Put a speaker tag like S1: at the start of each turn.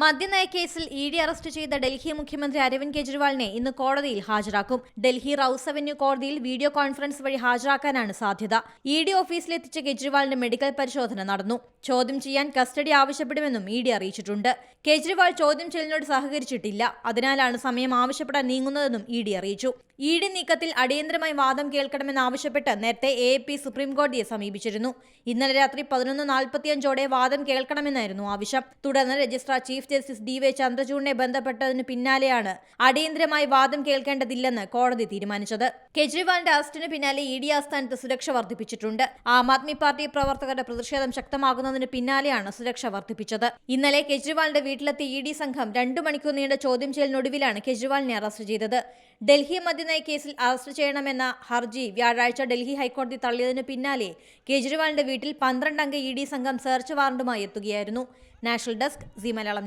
S1: മദ്യനയ കേസിൽ E D arrest ചെയ്ത ഡൽഹി മുഖ്യമന്ത്രി അരവിന്ദ് കെജ്രിവാളിനെ ഇന്ന് കോടതിയിൽ ഹാജരാക്കും. ഡൽഹി റൌസ് അവന്യൂ കോടതിയിൽ വീഡിയോ കോൺഫറൻസ് വഴി ഹാജരാക്കാനാണ് സാധ്യത. ഇ ഡി ഓഫീസിലെത്തിച്ച കെജ്രിവാളിന്റെ മെഡിക്കൽ പരിശോധന നടന്നു. ചോദ്യം ചെയ്യാൻ കസ്റ്റഡി ആവശ്യപ്പെടുമെന്നും ഇ ഡി അറിയിച്ചിട്ടുണ്ട്. കെജ്രിവാൾ ചോദ്യം ചെയ്യലിനോട് സഹകരിച്ചിട്ടില്ല. അതിനാലാണ് സമയം ആവശ്യപ്പെടാൻ നീങ്ങുന്നതെന്നും ഇ ഡി അറിയിച്ചു. ഇ ഡി നീക്കത്തിൽ അടിയന്തരമായി വാദം കേൾക്കണമെന്നാവശ്യപ്പെട്ട് നേരത്തെ എ പി സുപ്രീംകോടതിയെ സമീപിച്ചിരുന്നു. ഇന്നലെ രാത്രി പതിനൊന്ന് നാൽപ്പത്തിയഞ്ചോടെ വാദം കേൾക്കണമെന്നായിരുന്നു ആവശ്യം. തുടർന്ന് registrar chief justice D Y ചന്ദ്രചൂഡിനെ ബന്ധപ്പെട്ടതിന് പിന്നാലെയാണ് അടിയന്തരമായി വാദം കേൾക്കേണ്ടതില്ലെന്ന് കോടതി തീരുമാനിച്ചത്. കെജ്രിവാളിന്റെ അറസ്റ്റിന് പിന്നാലെ ഇ ഡി ആസ്ഥാനത്ത് സുരക്ഷ വർദ്ധിപ്പിച്ചിട്ടുണ്ട്. ആം ആദ്മി പാർട്ടി പ്രവർത്തകരുടെ പ്രതിഷേധം ശക്തമാകുന്നതിന് പിന്നാലെയാണ് സുരക്ഷ വർദ്ധിപ്പിച്ചത്. ഇന്നലെ കെജ്രിവാളിന്റെ വീട്ടിലെത്തിയ ഇ ഡി സംഘം രണ്ടു മണിക്കൂർ നീണ്ട ചോദ്യം ചെയ്യലിനൊടുവിലാണ് കെജ്രിവാളിനെ അറസ്റ്റ് ചെയ്തത്. ഡൽഹി മദ്യനയ കേസിൽ അറസ്റ്റ് ചെയ്യണമെന്ന ഹർജി വ്യാഴാഴ്ച ഡൽഹി ഹൈക്കോടതി തള്ളിയതിന് പിന്നാലെ കെജ്രിവാളിന്റെ വീട്ടിൽ പന്ത്രണ്ടംഗ ഇ ഡി സംഘം സെർച്ച് വാറണ്ടുമായി എത്തുകയായിരുന്നു. National desk Zee Malayalam